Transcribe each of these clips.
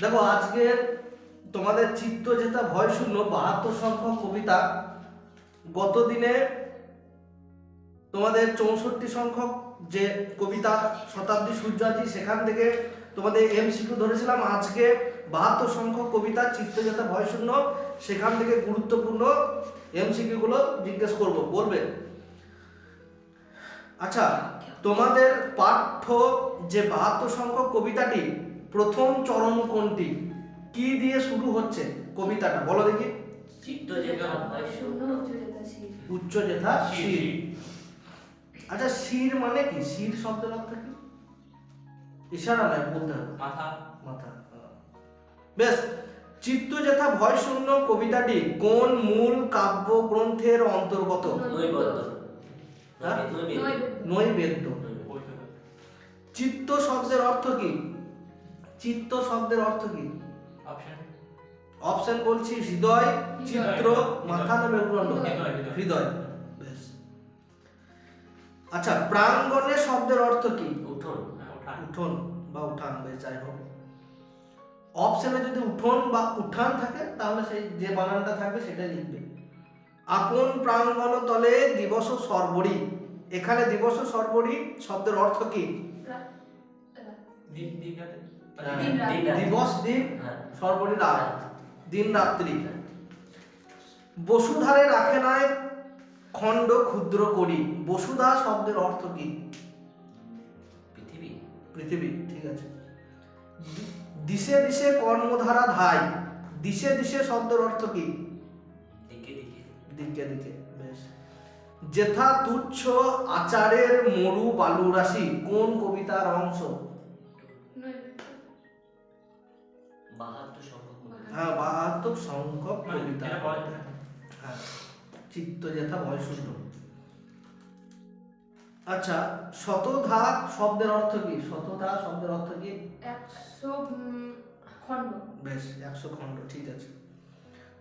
দেখো আজকের তোমাদের চিত্ত যেটা ভয় শূন্য, বাহাত্তর সংখ্যক কবিতা, গত দিনে তোমাদের চৌষট্টি সংখ্যক যে কবিতা, শতাব্দী সূর্যাদি, সেখান থেকে তোমাদের এমসিকিউ ধরেছিলাম। আজকে বাহাত্তর সংখ্যক কবিতা, চিত্ত যেটা ভয় শূন্য, সেখান থেকে গুরুত্বপূর্ণ এমসিকিউ গুলো জিজ্ঞেস করব। বলবে? আচ্ছা তোমাদের পাঠ্য যে বাহাত্তর সংখ্যক কবিতাটি প্রথম চরণ কোনটি? কি দিয়ে শুরু হচ্ছে কবিতাটা? বলো দেখি। চিত্ত যেটা হয় উচ্চ যেথা শির। আচ্ছা শির মানে কি? শির শব্দের অর্থ কি? ইশারা নয় বলতে হবে। মাথা। মাথা বেশ চিত্ত যেথা ভয় শূন্য কবিতাটি কোন মূল কাব্য গ্রন্থের অন্তর্গত হ্যাঁ? নৈবেদ্য। নৈবেদ্য। চিত্ত শব্দের অর্থ কি? চিত্ত শব্দের অর্থ কি? অপশন অপশন বলছি হৃদয় চিত্র মাথা না মেরুদণ্ড হৃদয়, হৃদয়। হৃদয়। বেশ। আচ্ছা প্রাঙ্গণে শব্দের অর্থ কি? উঠুন হ্যাঁ, উঠোন। বা উঠান বেশ যাই হোক। অপশনে যদি উঠোন বা উঠান থাকে তাহলে সেই যে বানানটা থাকবে সেটাই লিখবে। আপন প্রাঙ্গণ তলে দিবস সর্বরি। এখানে দিবস সর্বরি শব্দের অর্থ কি? রাত। দিবস দিন হ্যাঁ। সর্বরি রাত। দিন রাত্রি। বসুধারে রাখে নাই খণ্ড ক্ষুদ্র করি। বসুধা শব্দের অর্থ কি? পৃথিবী। পৃথিবী ঠিক আছে। দিশে দিশে কর্মধারা ধাই। দিশে দিশে শব্দের অর্থ কি? দিকে দিকে। দিকে দিকে বেশ। যেথা তুচ্ছ আচারের মরু বালু রাশি কোন কবিতার অংশ? হ্যাঁ বাহাত্তর সংখ্যক মানে কবিতা। হ্যাঁ চিত্ত যেথা ভয় শূন্য আচ্ছা শতধা শব্দের অর্থ কি? শতধা শব্দের অর্থ কি? একশো খণ্ড। বেশ একশো খণ্ড ঠিক আছে।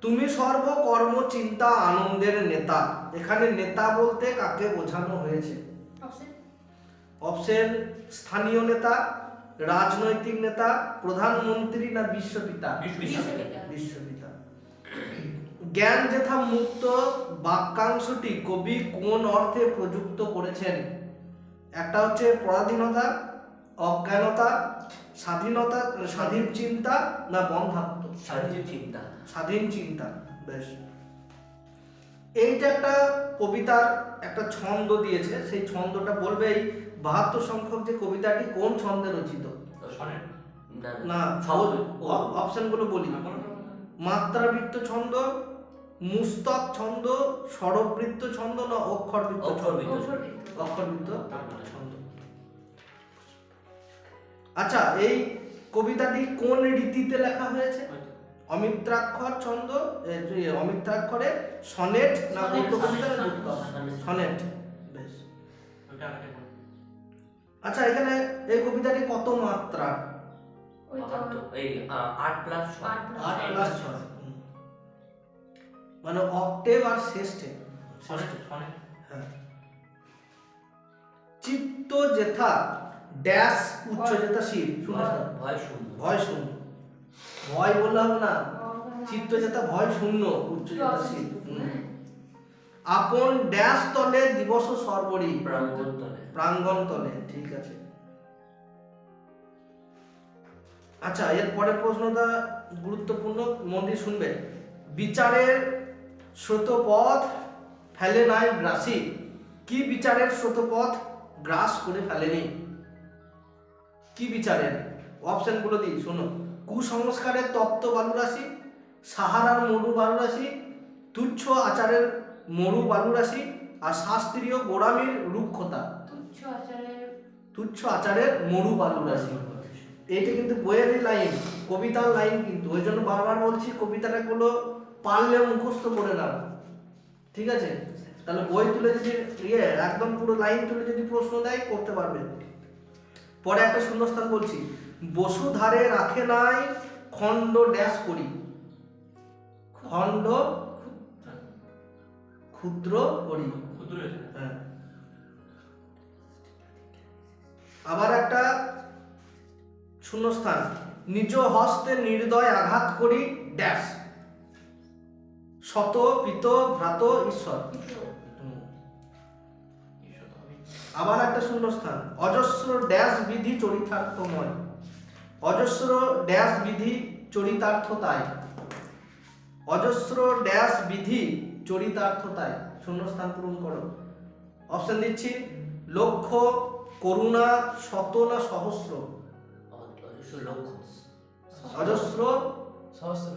তুমি সর্বকর্ম চিন্তা আনন্দের নেতা। এখানে নেতা বলতে কাকে বোঝানো হয়েছে? অপশন স্থানীয় নেতা। রাজনৈতিক নেতা প্রধানমন্ত্রী না বিশ্বপিতা? বিশ্ব- বিশ্বপিতা। বিশ্বপিতা। জ্ঞান যেথা মুক্ত বাক্যাংশটি কবি কোন অর্থে প্রযুক্ত করেছেন? একটা হচ্ছে পরাধীনতা অজ্ঞানতা স্বাধীনতা স্বাধীন চিন্তা না বন্ধাত্ম? স্বাধীন চিন্তা। স্বাধীন চিন্তা বেশ। এইটা একটা কবিতার একটা ছন্দ দিয়েছে সেই ছন্দটা বলবে এই বাহাত্তর সংখ্যক যে কবিতাটি কোন ছন্দে রচিত? না না। অপশনগুলো বলি। মাত্রাবৃত্ত ছন্দ মুস্তক ছন্দ স্বরবৃত্ত ছন্দ না অক্ষরবৃত্ত ছন্দ? অক্ষরবৃত্ত। ছন্দ। আচ্ছা এই কবিতাটি কোন রীতিতে লেখা হয়েছে? অমিত্রাক্ষর ছন্দ অমিত্রাক্ষরে সনেট না গদ্য কবিতা? সনেট, বেশ। আচ্ছা এখানে এই কবিতাটি কত মাত্রা? এই আট প্লাস আট। প্লাস ছয়। মানে অক্টেভ আর ষষ্ঠে। হ্যাঁ। চিত্ত জেথা ড্যাশ উচ্চ শির। শুনে ভয় শূন্য। ভয় শূন্য। ভয় বললে হবে না? চিত্ত জেথা ভয় শূন্য উচ্চ হুম। হ্যাঁ। আপন ড্যাশ তলে দিবস সর্বরি। প্রাঙ্গণ তলে। প্রাঙ্গণ তলে ঠিক আছে। আচ্ছা এর পরের প্রশ্নটা গুরুত্বপূর্ণ মন দিয়ে শুনবে। বিচারের স্রোতপথ ফেলে নাই গ্রাসী। কি বিচারের স্রোতপথ গ্রাস করে ফেলেনি? কি বিচারের? অপশনগুলো দিই শোনো। কুসংস্কারের তপ্ত বালুরাশি সাহারার মরু বালুরাশি তুচ্ছ আচারের মরু বালুরাশি আর শাস্ত্রীয় গোড়ামির রুক্ষতা তুচ্ছ আচারের তুচ্ছ আচারের মরু বালুরাশি এইটা কিন্তু বইয়েরই লাইন কবিতার লাইন কিন্তু। ওই জন্য বারবার বলছি কবিতাটা গুলো পারলে মুখস্থ করে নাও। ঠিক আছে? তাহলে বই তুলে যদি ইয়ে একদম পুরো লাইন তুলে যদি প্রশ্ন দেয় করতে পারবে। পরে একটা শূন্যস্থান বলছি বসুধারে রাখে নাই খণ্ড ড্যাশ করি। খণ্ড ক্ষুদ্র করি ক্ষুদ্র হ্যাঁ। আবার একটা শূন্যস্থান। নিজ হস্তে নির্দয় আঘাত করি ড্যাশ। শত পিত ভ্রাত ঈশ্বর। আবার একটা শূন্যস্থান। অজস্র ড্যাশ বিধি চরিতার্থময়। অজস্র ড্যাশ বিধি চরিতার্থতায়। অজস্র ড্যাশ বিধি চরিতার্থতায় শূন্যস্থান পূরণ করো। অপশন দিচ্ছি লক্ষ্য করুণা শত না সহস্র? লক্ষ সহস্র।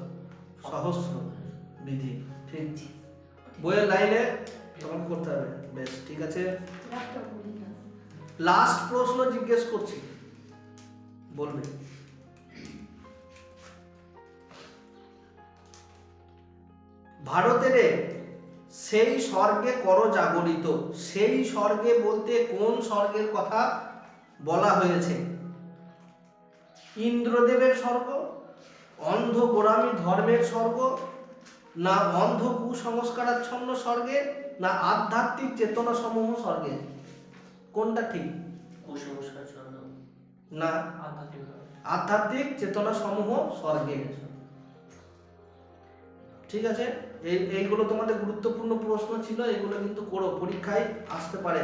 সহস্র। বিধি। ঠিক। বইয়ের লাইনে তোমাকে করতে হবে। বেশ ঠিক আছে। লাস্ট প্রশ্ন জিজ্ঞেস করছি। বলবে। ভারতের সেই স্বর্গে কর জাগরিত সেই স্বর্গে বলতে কোন স্বর্গের কথা বলা হয়েছে? ইন্দ্রদেবের স্বর্গ অন্ধ গোড়ামি ধর্মের স্বর্গ না অন্ধ কুসংস্কারাচ্ছন্ন স্বর্গে না আধ্যাত্মিক চেতনা সমূহ স্বর্গে? কোনটা ঠিক? কুসংস্কার না। আধ্যাত্মিক। চেতনা সমূহ স্বর্গে। ঠিক আছে? এই এইগুলো তোমাদের গুরুত্বপূর্ণ প্রশ্ন ছিল এগুলো কিন্তু করো পরীক্ষায় আসতে পারে।